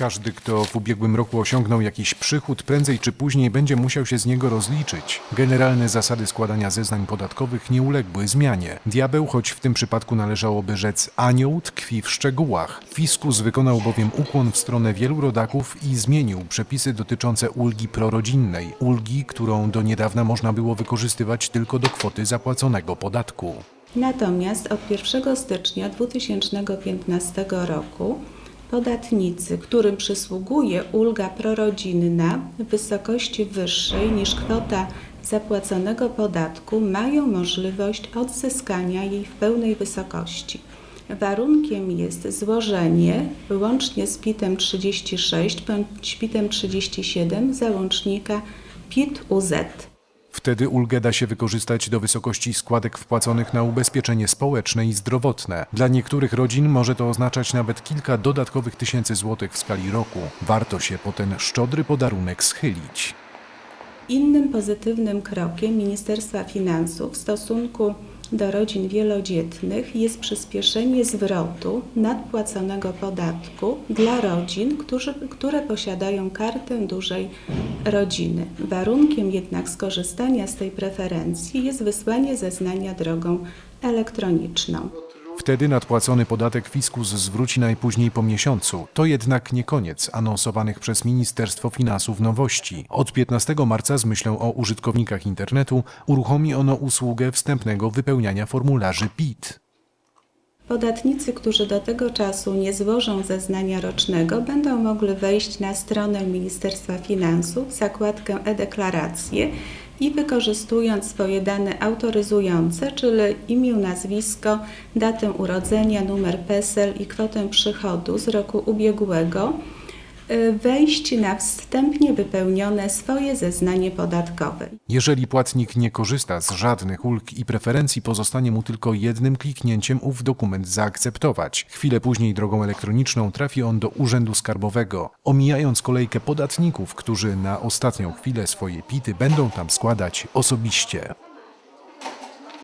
Każdy, kto w ubiegłym roku osiągnął jakiś przychód, prędzej czy później będzie musiał się z niego rozliczyć. Generalne zasady składania zeznań podatkowych nie uległy zmianie. Diabeł, choć w tym przypadku należałoby rzec anioł, tkwi w szczegółach. Fiskus wykonał bowiem ukłon w stronę wielu rodaków i zmienił przepisy dotyczące ulgi prorodzinnej. Ulgi, którą do niedawna można było wykorzystywać tylko do kwoty zapłaconego podatku. Natomiast od 1 stycznia 2015 roku podatnicy, którym przysługuje ulga prorodzinna w wysokości wyższej niż kwota zapłaconego podatku, mają możliwość odzyskania jej w pełnej wysokości. Warunkiem jest złożenie łącznie z PIT-em 36 bądź PIT-em 37 załącznika PIT-UZ. Wtedy ulgę da się wykorzystać do wysokości składek wpłaconych na ubezpieczenie społeczne i zdrowotne. Dla niektórych rodzin może to oznaczać nawet kilka dodatkowych tysięcy złotych w skali roku. Warto się po ten szczodry podarunek schylić. Innym pozytywnym krokiem Ministerstwa Finansów w stosunku do rodzin wielodzietnych jest przyspieszenie zwrotu nadpłaconego podatku dla rodzin, którzy, które posiadają kartę dużej rodziny. Warunkiem jednak skorzystania z tej preferencji jest wysłanie zeznania drogą elektroniczną. Wtedy nadpłacony podatek fiskus zwróci najpóźniej po miesiącu. To jednak nie koniec anonsowanych przez Ministerstwo Finansów nowości. Od 15 marca z myślą o użytkownikach internetu uruchomi ono usługę wstępnego wypełniania formularzy PIT. Podatnicy, którzy do tego czasu nie złożą zeznania rocznego, będą mogli wejść na stronę Ministerstwa Finansów, zakładkę e-deklaracje i wykorzystując swoje dane autoryzujące, czyli imię, nazwisko, datę urodzenia, numer PESEL i kwotę przychodu z roku ubiegłego, wejść na wstępnie wypełnione swoje zeznanie podatkowe. Jeżeli płatnik nie korzysta z żadnych ulg i preferencji, pozostanie mu tylko jednym kliknięciem ów dokument zaakceptować. Chwilę później drogą elektroniczną trafi on do Urzędu Skarbowego, omijając kolejkę podatników, którzy na ostatnią chwilę swoje pity będą tam składać osobiście.